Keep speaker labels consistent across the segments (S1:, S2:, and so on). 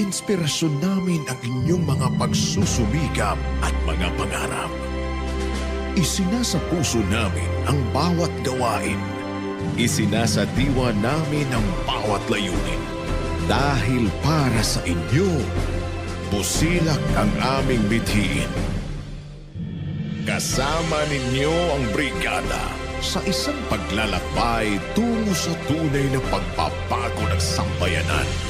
S1: inspirasyon namin ang inyong mga pagsusumikap at mga pangarap. Isinasa puso namin ang bawat gawain. Isinasa diwa namin ang bawat layunin. Dahil para sa inyo, busilak ang aming bithiin. Kasama ninyo ang brigada sa isang paglalakbay tungo sa tunay na pagpapago ng sambayanan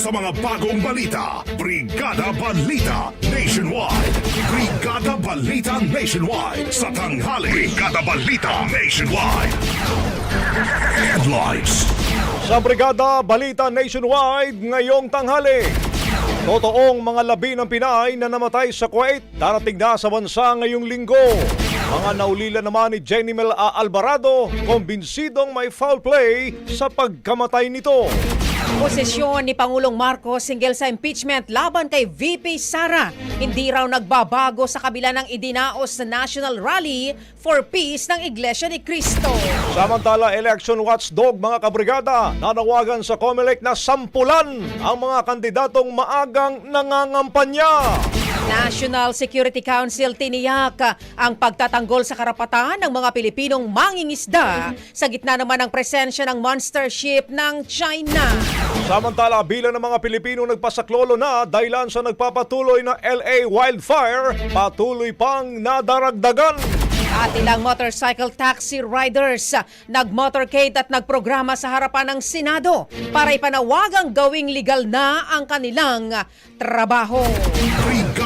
S2: Sa mga bagong balita. Brigada Balita Nationwide. Brigada Balita Nationwide sa tanghali. Brigada Balita Nationwide. Headlines.
S3: Sa Brigada Balita Nationwide ngayong tanghali. Totoong mga labi ng Pinay na namatay sa Kuwait darating na sa bansa ngayong linggo. Mga naulila naman ni Jenny Mel A. Alvarado, kumbinsidong may foul play sa pagkamatay nito.
S4: Posisyon ni Pangulong Marcos singgil sa impeachment laban kay VP Sara. Hindi raw nagbabago sa kabila ng idinaos na National Rally for Peace ng Iglesia ni Cristo.
S3: Samantala, election watchdog mga kabrigada nanawagan sa COMELEC na sampulan ang mga kandidatong maagang nangangampanya.
S4: National Security Council tiniyak ang pagtatanggol sa karapatan ng mga Pilipinong mangingisda sa gitna naman ng presensya ng monster ship ng China.
S3: Samantala, bilang ng mga Pilipinong nagpasaklolo na dahilan sa nagpapatuloy na LA wildfire, patuloy pang nadaragdagan.
S4: At ilang motorcycle taxi riders nag-motorcade at nagprograma sa harapan ng Senado para ipanawagang gawing legal na ang kanilang ah, trabaho.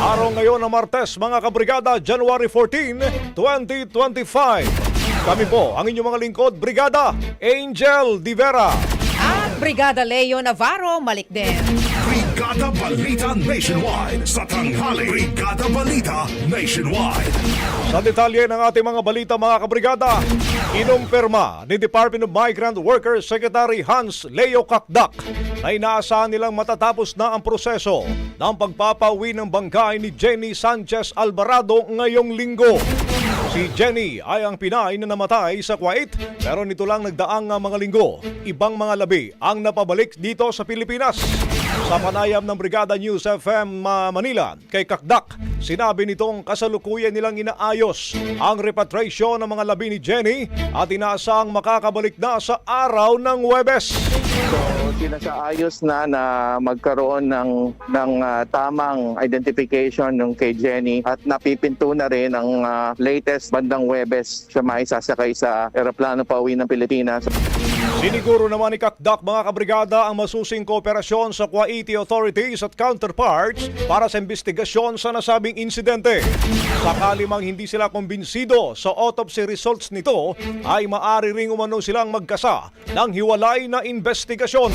S3: Araw ngayon ng Martes mga kabrigada, January 14, 2025. Kami po ang inyong mga lingkod, Brigada Angel Divera.
S4: At Brigada Leo Navarro Malikden.
S2: Brigada Balita Nationwide sa tanghali. Brigada Balita Nationwide.
S3: Sa detalye ng ating mga balita mga kabrigada, inumpirma ni Department of Migrant Workers Secretary Hans Leo Kakdak na inaasahan nilang matatapos na ang proseso ng pagpapauwi ng bangkay ni Jenny Sanchez Alvarado ngayong linggo. Si Jenny ay ang Pinay na namatay sa Kuwait pero nito lang nagdaang mga linggo. Ibang mga labi ang napabalik dito sa Pilipinas. Sa panayam ng Brigada News FM uh, Manila kay Kakdak, sinabi nitong kasalukuyan nilang inaayos ang repatriation ng mga labi ni Jenny at inaasang makakabalik na sa araw ng Webes.
S5: So, sinasaayos na na magkaroon ng ng ah, tamang identification ng kay Jenny at napipinto na rin ang ah, latest bandang Webes siya maisasakay sa eroplano pauwi ng Pilipinas.
S3: Siniguro naman ni Kakdak mga kabrigada ang masusing kooperasyon sa Kuwaiti authorities at counterparts para sa investigasyon sa nasabing insidente. Sakali mang hindi sila kumbinsido sa autopsy results nito, ay maari ring umano silang magkasa ng hiwalay na investigasyon.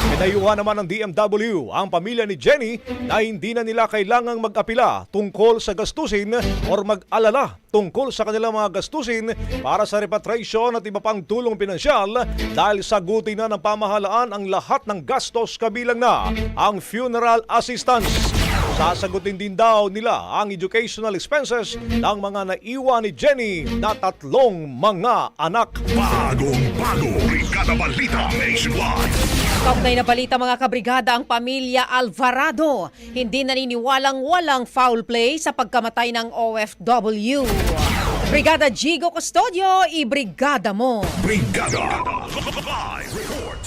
S3: Pinayuhan naman ng DMW ang pamilya ni Jenny na hindi na nila kailangang mag-apila tungkol sa gastusin or mag-alala tungkol sa kanilang mga gastusin para sa repatriation at iba pang tulong pinansyal dahil sagutin na ng pamahalaan ang lahat ng gastos kabilang na ang funeral assistance. Sasagutin din daw nila ang educational expenses ng mga naiwan ni Jenny na tatlong mga anak.
S2: Bagong bago, Brigada Balita Nationwide.
S4: Kaugnay na balita mga kabrigada ang pamilya Alvarado. Hindi naniniwalang walang foul play sa pagkamatay ng OFW. Brigada Gigo Custodio, ibrigada mo.
S2: Brigada. Live report.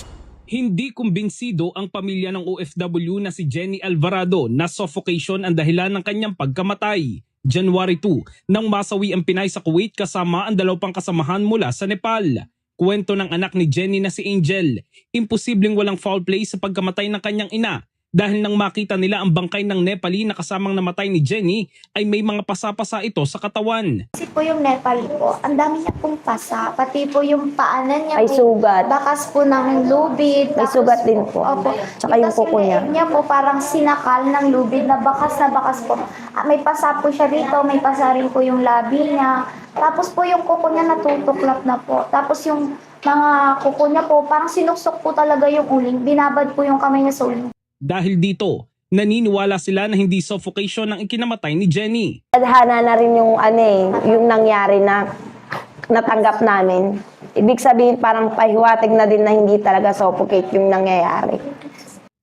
S6: Hindi kumbinsido ang pamilya ng OFW na si Jenny Alvarado na suffocation ang dahilan ng kanyang pagkamatay. January 2, nang masawi ang Pinay sa Kuwait kasama ang dalawang kasamahan mula sa Nepal. Kwento ng anak ni Jenny na si Angel, imposibleng walang foul play sa pagkamatay ng kanyang ina dahil nang makita nila ang bangkay ng Nepali na kasamang namatay ni Jenny ay may mga pasapasa ito sa katawan.
S7: Kasi po yung Nepal po, ang dami niya pong pasa. Pati po yung paanan niya
S8: May
S7: po,
S8: sugat.
S7: Bakas po ng lubid.
S8: May
S7: tapos
S8: sugat din po.
S7: Opo.
S8: Tsaka yung
S7: Tapos
S8: kuko niya.
S7: leeg niya po parang sinakal ng lubid na bakas na bakas po. Ah, May pasa po siya dito, may pasa rin po yung labi niya. Tapos po yung kuko niya natutuklap na po. Tapos yung mga kuko niya po, parang sinuksok po talaga yung uling. Binabad po yung kamay niya sa uling.
S6: Dahil dito, naniniwala sila na hindi suffocation ang ikinamatay ni Jenny.
S8: Tadhana na rin yung ano eh, yung nangyari na natanggap namin. Ibig sabihin parang pahiwatig na din na hindi talaga suffocate yung nangyayari.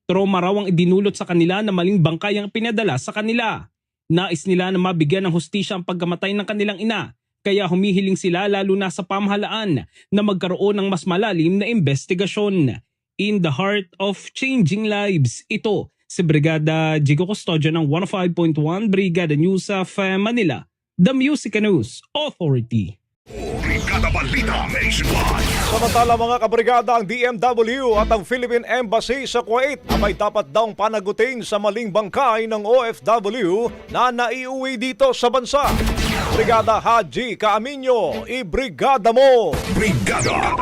S6: Trauma raw ang idinulot sa kanila na maling bangkay ang pinadala sa kanila. Nais nila na mabigyan ng hustisya ang pagkamatay ng kanilang ina, kaya humihiling sila lalo na sa pamahalaan na magkaroon ng mas malalim na investigasyon. In the heart of changing lives, ito si Brigada Jigo Custodio ng 105.1 Brigada News of uh, Manila, The Music News Authority.
S2: Brigada Balita Nationwide.
S3: Samantala mga kabrigada ang DMW at ang Philippine Embassy sa Kuwait na may dapat daw panagutin sa maling bangkay ng OFW na naiuwi dito sa bansa. Brigada Haji Kaaminyo, ibrigada mo!
S2: Brigada.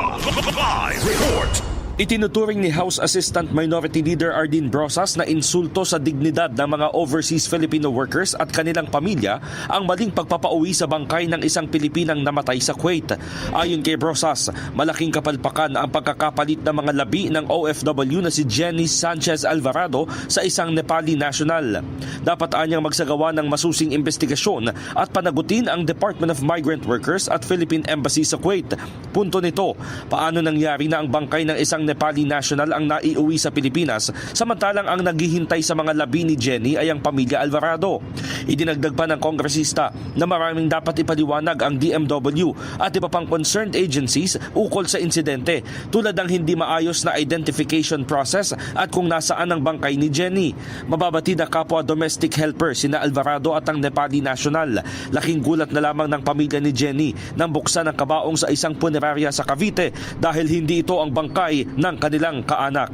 S2: Live report.
S9: Itinuturing ni House Assistant Minority Leader Ardin Brosas na insulto sa dignidad ng mga overseas Filipino workers at kanilang pamilya ang maling pagpapauwi sa bangkay ng isang Pilipinang namatay sa Kuwait. Ayon kay Brosas, malaking kapalpakan ang pagkakapalit ng mga labi ng OFW na si Jenny Sanchez Alvarado sa isang Nepali national. Dapat anyang magsagawa ng masusing investigasyon at panagutin ang Department of Migrant Workers at Philippine Embassy sa Kuwait. Punto nito, paano nangyari na ang bangkay ng isang Nepali national ang naiuwi sa Pilipinas samantalang ang naghihintay sa mga labi ni Jenny ay ang pamilya Alvarado. Idinagdag pa ng kongresista na maraming dapat ipaliwanag ang DMW at iba pang concerned agencies ukol sa insidente tulad ng hindi maayos na identification process at kung nasaan ang bangkay ni Jenny. Mababati na kapwa domestic helper sina Alvarado at ang Nepali national. Laking gulat na lamang ng pamilya ni Jenny nang buksan ang kabaong sa isang punerarya sa Cavite dahil hindi ito ang bangkay ng kanilang kaanak.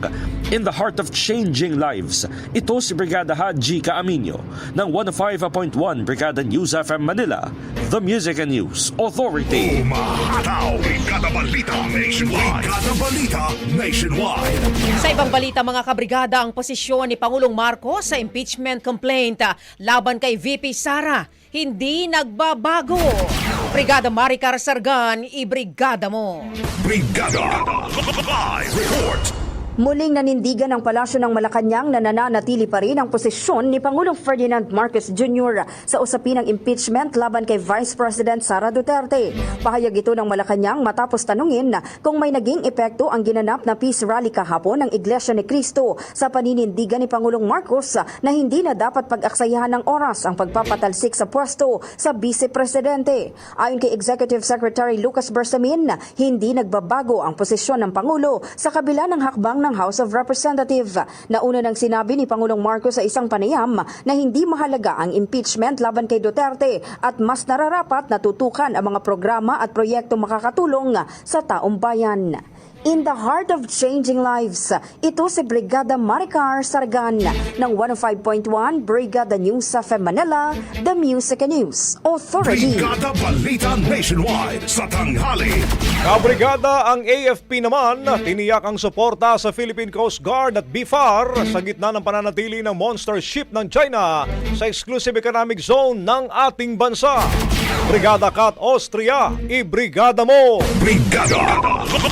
S9: In the heart of changing lives, ito si Brigada Haji Kaaminyo ng 105.1 Brigada News FM Manila, The Music and News Authority.
S2: Umahataw. Brigada Balita Nationwide. Brigada Balita Nationwide.
S4: Sa ibang balita mga kabrigada, ang posisyon ni Pangulong Marcos sa impeachment complaint ah, laban kay VP Sara hindi nagbabago. Brigada Maricar Sargan, ibrigada mo.
S2: Brigada. Live report.
S10: Muling nanindigan ng palasyo ng Malacanang na nananatili pa rin ang posisyon ni Pangulong Ferdinand Marcos Jr. sa usapin ng impeachment laban kay Vice President Sara Duterte. Pahayag ito ng Malacanang matapos tanungin kung may naging epekto ang ginanap na peace rally kahapon ng Iglesia ni Cristo sa paninindigan ni Pangulong Marcos na hindi na dapat pag-aksayahan ng oras ang pagpapatalsik sa pwesto sa Vice Presidente. Ayon kay Executive Secretary Lucas Bersamin, hindi nagbabago ang posisyon ng Pangulo sa kabila ng hakbang ng House of Representatives. Nauna nang sinabi ni Pangulong Marcos sa isang panayam na hindi mahalaga ang impeachment laban kay Duterte at mas nararapat na tutukan ang mga programa at proyekto makakatulong sa taong bayan. In the heart of changing lives, ito si Brigada Maricar Sargan ng 105.1 Brigada News sa Manila, The Music and News Authority.
S2: Brigada Balita Nationwide sa tanghali.
S3: Kabrigada ang AFP naman, tiniyak ang suporta sa Philippine Coast Guard at BFAR sa gitna ng pananatili ng monster ship ng China sa exclusive economic zone ng ating bansa. Brigada Kat Austria, ibrigada mo!
S2: Brigada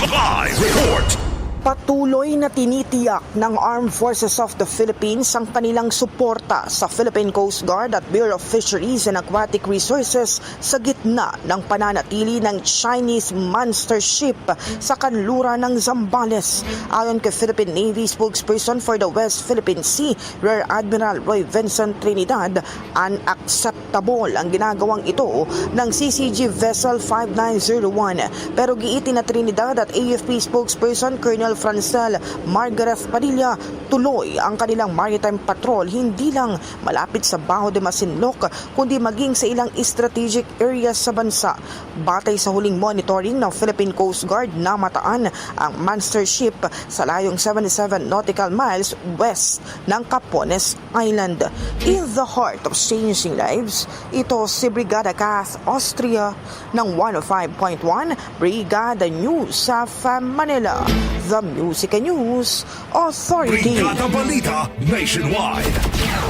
S2: Live Report.
S11: Patuloy na tinitiyak ng Armed Forces of the Philippines ang kanilang suporta sa Philippine Coast Guard at Bureau of Fisheries and Aquatic Resources sa gitna ng pananatili ng Chinese monster ship sa kanluran ng Zambales. Ayon kay Philippine Navy spokesperson for the West Philippine Sea, Rear Admiral Roy Vincent Trinidad, unacceptable ang ginagawang ito ng CCG Vessel 5901. Pero giitin na Trinidad at AFP spokesperson Colonel Francel Margaret Padilla, tuloy ang kanilang maritime patrol hindi lang malapit sa Baho de Masinloc kundi maging sa ilang strategic areas sa bansa. Batay sa huling monitoring ng Philippine Coast Guard na mataan ang monster ship sa layong 77 nautical miles west ng Capones Island. In the heart of changing lives, ito si Brigada Cath Austria ng 105.1 Brigada News sa Manila. The Music and News Authority.
S2: Brigada Balita Nationwide.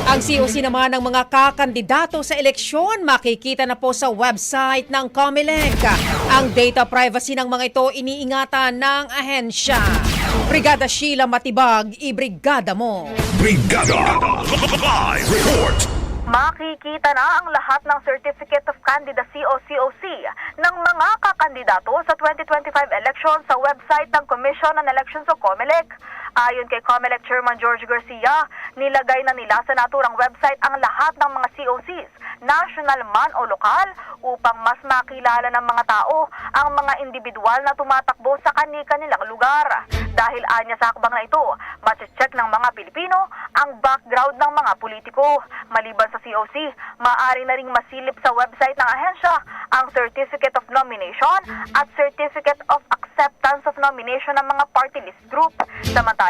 S4: Ang COC naman ng mga kakandidato sa eleksyon makikita na po sa website ng COMELEC. Ang data privacy ng mga ito iniingatan ng ahensya. Brigada Sheila Matibag, ibrigada mo.
S2: Brigada Live Report.
S12: Makikita na ang lahat ng Certificate of Candidacy o COC ng mga kakandidato sa 2025 election sa website ng Commission on Elections o COMELEC. Ayon kay COMELEC Chairman George Garcia, nilagay na nila sa naturang website ang lahat ng mga COCs, national man o lokal, upang mas makilala ng mga tao ang mga individual na tumatakbo sa kani-kanilang lugar. Dahil anya sa hakbang na ito, check ng mga Pilipino ang background ng mga politiko. Maliban sa COC, maaari na ring masilip sa website ng ahensya ang Certificate of Nomination at Certificate of Acceptance of Nomination ng mga party list group. Samantala,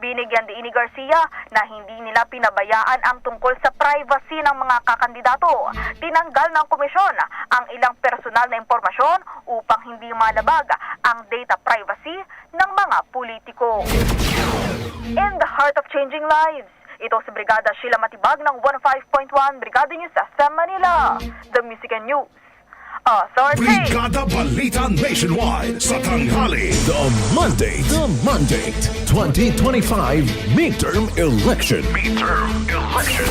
S12: binigyan din ni Garcia na hindi nila pinabayaan ang tungkol sa privacy ng mga kakandidato. Tinanggal ng komisyon ang ilang personal na impormasyon upang hindi malabag ang data privacy ng mga politiko. In the heart of changing lives, ito si Brigada Sheila Matibag ng 105.1 Brigada News FM Manila. The Music and News. Authority.
S2: Brigada Balita Nationwide sa tanghali.
S1: The Monday, the Monday, 2025 midterm election.
S2: Midterm Election.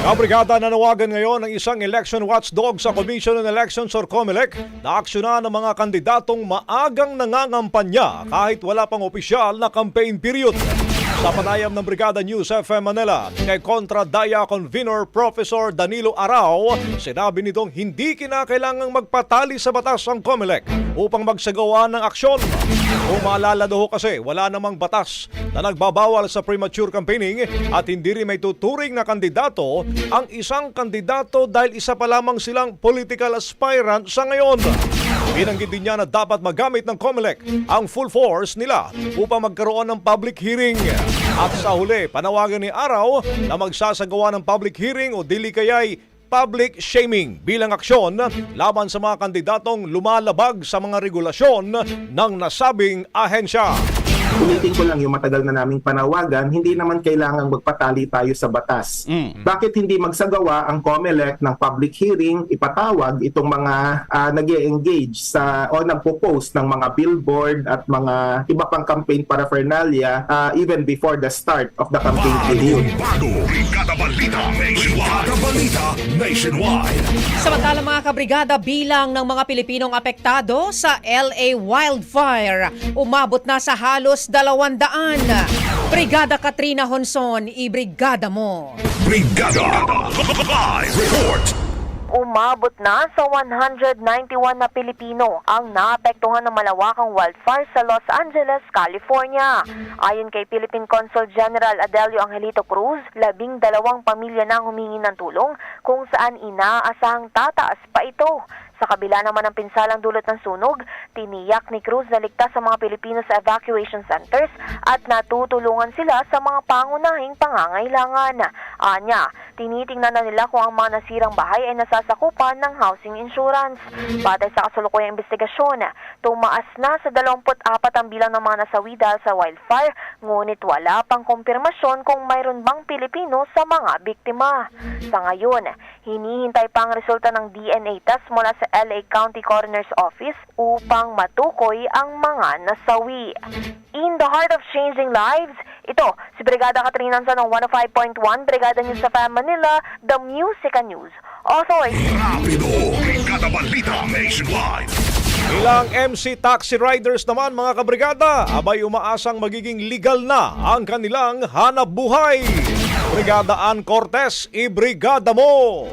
S3: Kabrigada nanawagan ngayon ng isang election watchdog sa Commission on Elections or COMELEC na aksyonan ng mga kandidatong maagang nangangampanya kahit wala pang opisyal na campaign period. Sa panayam ng Brigada News FM Manila kay Contra Daya Convener Professor Danilo Arao, sinabi nitong hindi kinakailangang magpatali sa batas ang COMELEC upang magsagawa ng aksyon. Kung maalala daw kasi, wala namang batas na nagbabawal sa premature campaigning at hindi rin may tuturing na kandidato ang isang kandidato dahil isa pa lamang silang political aspirant sa ngayon. Binanggit din niya na dapat magamit ng COMELEC ang full force nila upang magkaroon ng public hearing. At sa huli, panawagan ni Araw na magsasagawa ng public hearing o dili kaya'y public shaming bilang aksyon laban sa mga kandidatong lumalabag sa mga regulasyon ng nasabing ahensya.
S13: Ulitin ko lang yung matagal na naming panawagan, hindi naman kailangan magpatali tayo sa batas. Bakit hindi magsagawa ang COMELEC ng public hearing, ipatawag itong mga uh, nag engage sa o nagpo-post ng mga billboard at mga iba pang campaign paraphernalia uh, even before the start of the campaign period.
S4: Samantala mga kabrigada, bilang ng mga Pilipinong apektado sa LA wildfire, umabot na sa halos dalawang daan. Brigada Katrina Honson, ibrigada mo.
S2: Brigada Live Report.
S14: Umabot na sa 191 na Pilipino ang naapektuhan ng malawakang wildfire sa Los Angeles, California. Ayon kay Philippine Consul General Adelio Angelito Cruz, labing dalawang pamilya na humingi ng tulong kung saan inaasahang tataas pa ito. Sa kabila naman ng pinsalang dulot ng sunog, tiniyak ni Cruz na ligtas sa mga Pilipino sa evacuation centers at natutulungan sila sa mga pangunahing pangangailangan. Anya, tinitingnan na nila kung ang mga nasirang bahay ay nasasakupan ng housing insurance. Batay sa kasalukuyang investigasyon, tumaas na sa 24 ang bilang ng mga nasawi dahil sa wildfire, ngunit wala pang kumpirmasyon kung mayroon bang Pilipino sa mga biktima. Sa ngayon, hinihintay pa ang resulta ng DNA test mula sa LA County Coroner's Office upang matukoy ang mga nasawi. In the heart of changing lives, ito si Brigada Katrina Sa ng 105.1 Brigada News sa Manila, The Music and News Authority.
S2: Rapido. Brigada Balita Nationwide.
S3: Ilang MC taxi riders naman mga kabrigada, abay umaasang magiging legal na ang kanilang hanap buhay. Brigada Ann Cortez, ibrigada mo!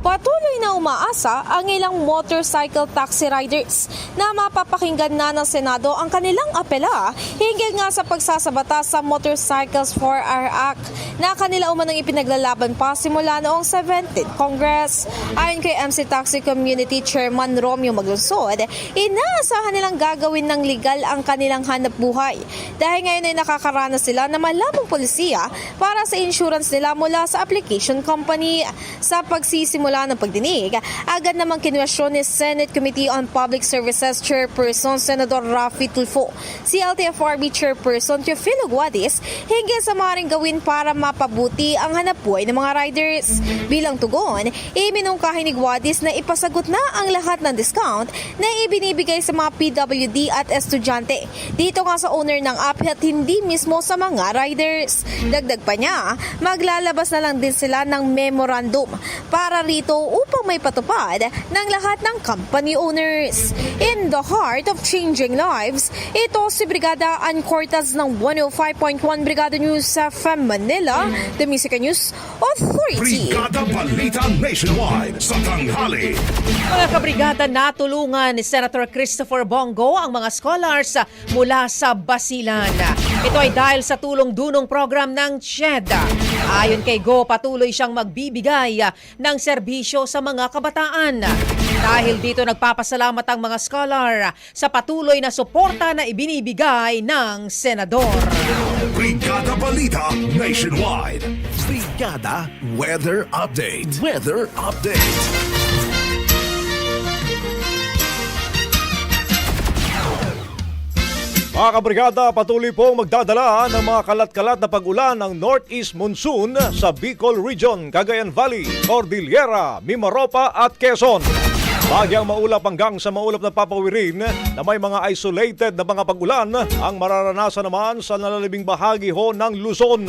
S15: Patuloy na umaasa ang ilang motorcycle taxi riders na mapapakinggan na ng Senado ang kanilang apela hinggil nga sa pagsasabata sa Motorcycles for Our Act na kanila umanang ipinaglalaban pa simula noong 17th Congress. Ayon kay MC Taxi Community Chairman Romeo Maglunsod, inaasahan nilang gagawin ng legal ang kanilang hanap buhay dahil ngayon ay nakakaranas sila na malamang polisiya para sa insurance nila mula sa application company. Sa pagsisimula ng pagdinig, agad namang kinwestiyon ni Senate Committee on Public Services Chairperson Senador Rafi Tulfo, si LTFRB Chairperson Teofilo Guadis hinggil sa maaaring gawin para mapabuti ang hanap buhay ng mga riders. Bilang tugon, iminungkahi ni Guadis na ipasagot na ang lahat ng discount na ibinibigay sa mga PWD at estudyante. Dito nga sa owner ng app at hindi mismo sa mga riders. Dagdag pa niya, maglalabas na lang din sila ng memorandum para rito upang may patupad ng lahat ng company owners. In the heart of changing lives, ito si Brigada Ann Cortez ng 105.1 Brigada News sa FM Manila, The Music and News Authority.
S2: Brigada Balita Nationwide sa tanghali.
S4: Mga kabrigada, natulungan ni Senator Christopher Bongo ang mga scholars mula sa Basilan. Ito ay dahil sa tulong-dunong program ng CHED. Ayon kay Go, patuloy siyang magbibigay ng serbisyo sa mga kabataan. Dahil dito nagpapasalamat ang mga scholar sa patuloy na suporta na ibinibigay ng senador.
S2: Brigada Balita Nationwide.
S1: Brigada Weather Update. Weather Update.
S3: Mga kabrigada, patuloy pong magdadala ng mga kalat-kalat na pag-ulan ng Northeast Monsoon sa Bicol Region, Cagayan Valley, Cordillera, Mimaropa at Quezon. Bagyang maulap hanggang sa maulap na papawirin na may mga isolated na mga pag-ulan ang mararanasan naman sa nalalibing bahagi ho ng Luzon.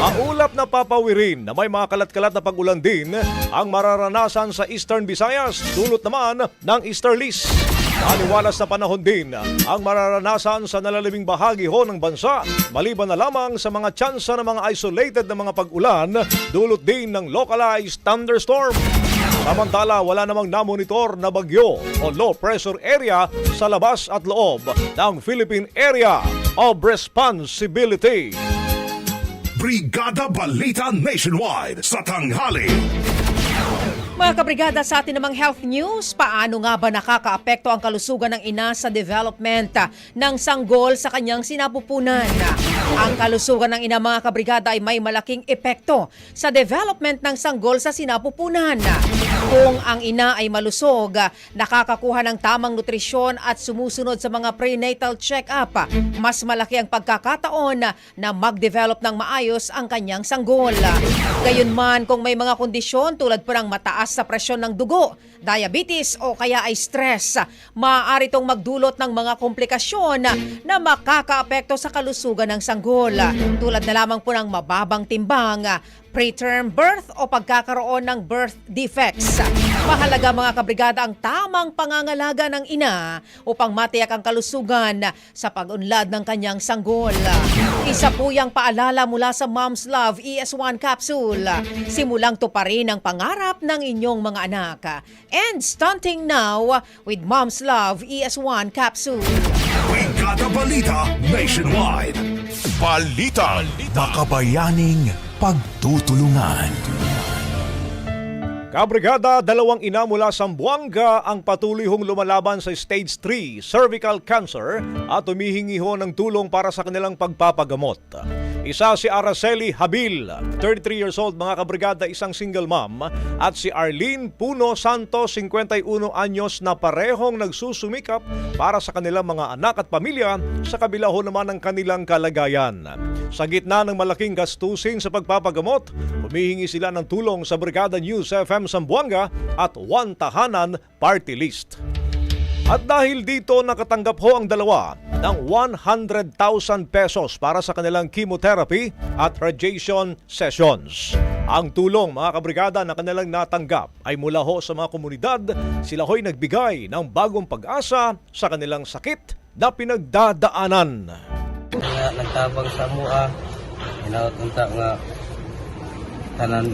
S3: Maulap na papawirin na may mga kalat-kalat na pag-ulan din ang mararanasan sa Eastern Visayas, dulot naman ng Easterlies. Naniwalas na panahon din ang mararanasan sa nalalibing bahagi ho ng bansa maliban na lamang sa mga tsansa ng mga isolated na mga pag-ulan dulot din ng localized thunderstorm. Samantala, wala namang namonitor na bagyo o low pressure area sa labas at loob ng Philippine Area of Responsibility.
S2: Brigada Balita Nationwide sa tanghali.
S4: Mga kabrigada sa atin namang health news, paano nga ba nakakaapekto ang kalusugan ng ina sa development ah, ng sanggol sa kanyang sinapupunan? Ang kalusugan ng ina mga kabrigada ay may malaking epekto sa development ng sanggol sa sinapupunan. Kung ang ina ay malusog, nakakakuha ng tamang nutrisyon at sumusunod sa mga prenatal check-up, mas malaki ang pagkakataon na mag-develop ng maayos ang kanyang sanggol. Gayunman kung may mga kondisyon tulad po ng mataas sa presyon ng dugo, diabetes o kaya ay stress, maaari itong magdulot ng mga komplikasyon na makakaapekto sa kalusugan ng sanggol. Tulad na lamang po ng mababang timbang, preterm birth o pagkakaroon ng birth defects. Mahalaga mga kabrigada ang tamang pangangalaga ng ina upang matiyak ang kalusugan sa pag-unlad ng kanyang sanggol. Isa po yung paalala mula sa Mom's Love ES1 capsule. Simulang tuparin ang pangarap ng inyong mga anak. And stunting now with Mom's Love ES1 capsule.
S2: Brigada Balita Nationwide.
S1: Balita. Makabayaning pagtutulungan.
S3: Kabrigada, dalawang ina mula Sambuanga ang patuloy hong lumalaban sa stage 3 cervical cancer at humihingi ho ng tulong para sa kanilang pagpapagamot. Isa si Araceli Habil, 33 years old mga kabrigada, isang single mom, at si Arlene Puno Santos, 51 anyos na parehong nagsusumikap para sa kanilang mga anak at pamilya sa kabila ho naman ng kanilang kalagayan. Sa gitna ng malaking gastusin sa pagpapagamot, humihingi sila ng tulong sa Brigada News FM Sambuanga at One Tahanan Party List. At dahil dito nakatanggap ho ang dalawa ng 100,000 pesos para sa kanilang chemotherapy at radiation sessions. Ang tulong mga kabrigada na kanilang natanggap ay mula ho sa mga komunidad. Sila ho'y nagbigay ng bagong pag-asa sa kanilang sakit na pinagdadaanan.
S16: nga nagtabang sa mua inaot unta nga tanan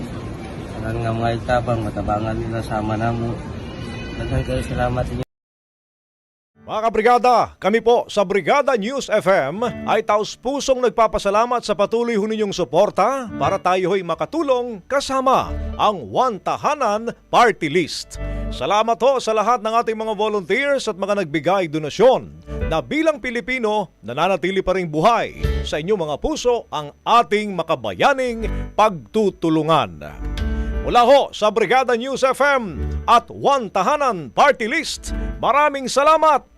S16: tanan nga mga itabang matabangan nila sama namo daghan kayo salamat
S3: Mga kabrigada, kami po sa Brigada News FM ay taus pusong nagpapasalamat sa patuloy ho ninyong suporta para tayo ho'y makatulong kasama ang One Tahanan Party List. Salamat ho sa lahat ng ating mga volunteers at mga nagbigay donasyon na bilang Pilipino nananatili pa rin buhay sa inyong mga puso ang ating makabayaning pagtutulungan. Mula ho sa Brigada News FM at One Tahanan Party List, maraming salamat!